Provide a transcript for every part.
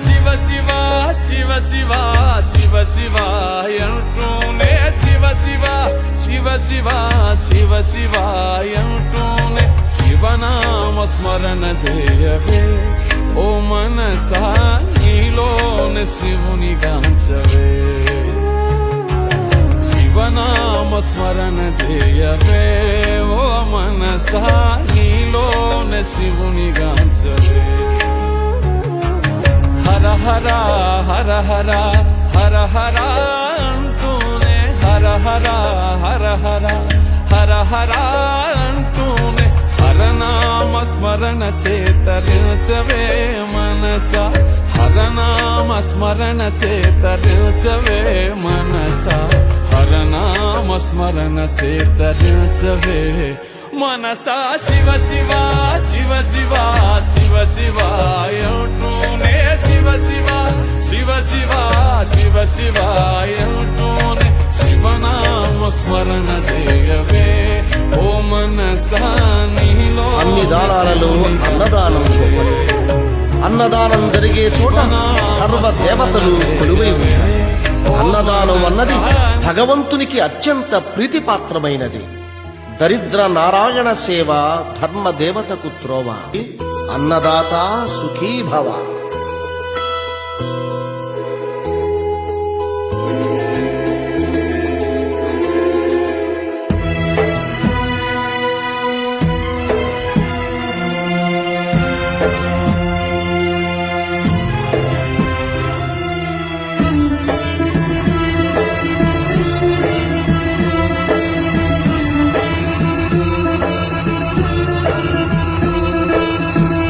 శివ శివ శివ శివ శివ శివ అంటూనే శివ శివ శివ శివ శివ శివ అంటూనే శివనామ స్మరణ చేయవే ఓ మనసా నీలోన శివుని గాంచవే శివనామ స్మరణ చేయవే ఓ మనసా నీలోన శివుని గాంచవే హర హర హర హర హర అంటూనే హర హర హర హర హర హర అంటూనే హరనామ స్మరణ చేతరించవే మనస. హరనామ స్మరణ చేతరించవే మనస. హరనామ స్మరణ చేతరించవే మనసా. శివ శివ శివ శివ శివ శివ అంటూనే శివ శివ శివ శివ శివ శివ అంటూనే శివనామ స్మరణ చేయవే. ఓ మనసా నీలో అన్ని దానాలలో అన్నదానం అన్నదానం జరిగే చోట సర్వ దేవతలు కొలువై అన్నదానం అన్నది భగవంతునికి అత్యంత ప్రీతిపాత్రమైనది. దరిద్ర నారాయణ సేవ ధర్మ దేవతకు త్రోవ. అన్నదాత సుఖీభవ.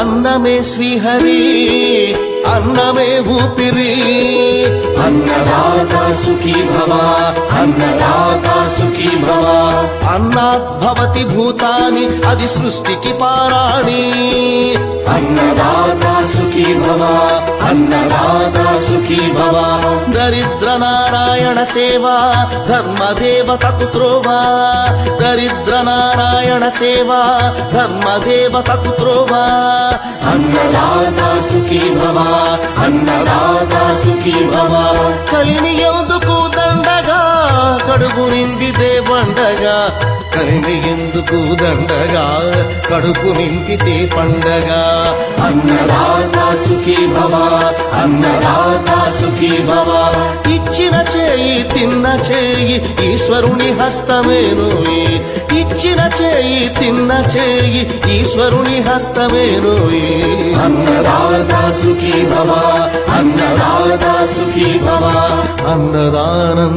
అన్నమే శ్రీహరి అన్నమే ఊపిరి. అన్నదాత సుఖీ భవ అన్నదాత సుఖీ భవ. అన్నాత్ భవతి భూతాని అది సృష్టికి పారాణి. అన్నదాత సుఖీ భవ అన్నదాత సుఖీ భవ దరిద్ర నారాయణ సేవ ధర్మ దేవతకు త్రోవా దరిద్ర నారాయణ సేవ ధర్మ దేవతకు త్రోవా అన్నదాత సుఖీ భవ అన్నదాత సుఖీ భవ కలిని ఎందుకు దండగా కడుపు నింపితే పండగా కలిని ఎందుకు దండగా? కడుపు నింపితే పండగా. అన్నదాత సుఖీ భవ అన్నదాత సుఖీ భవ. ఇచ్చిన చేయి తిన్న చేయి ఈశ్వరుని హస్తమేనోయి ఇచ్చిన చేయి తిన్న చేయి ఈశ్వరుని హస్తమేనోయి అన్నదాత సుఖీ భవ అన్నదాత సుఖీ భవ. అన్నదానం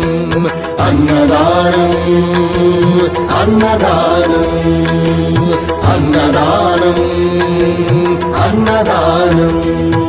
అన్నదానం అన్నదానం అన్నదానం అన్నదానం.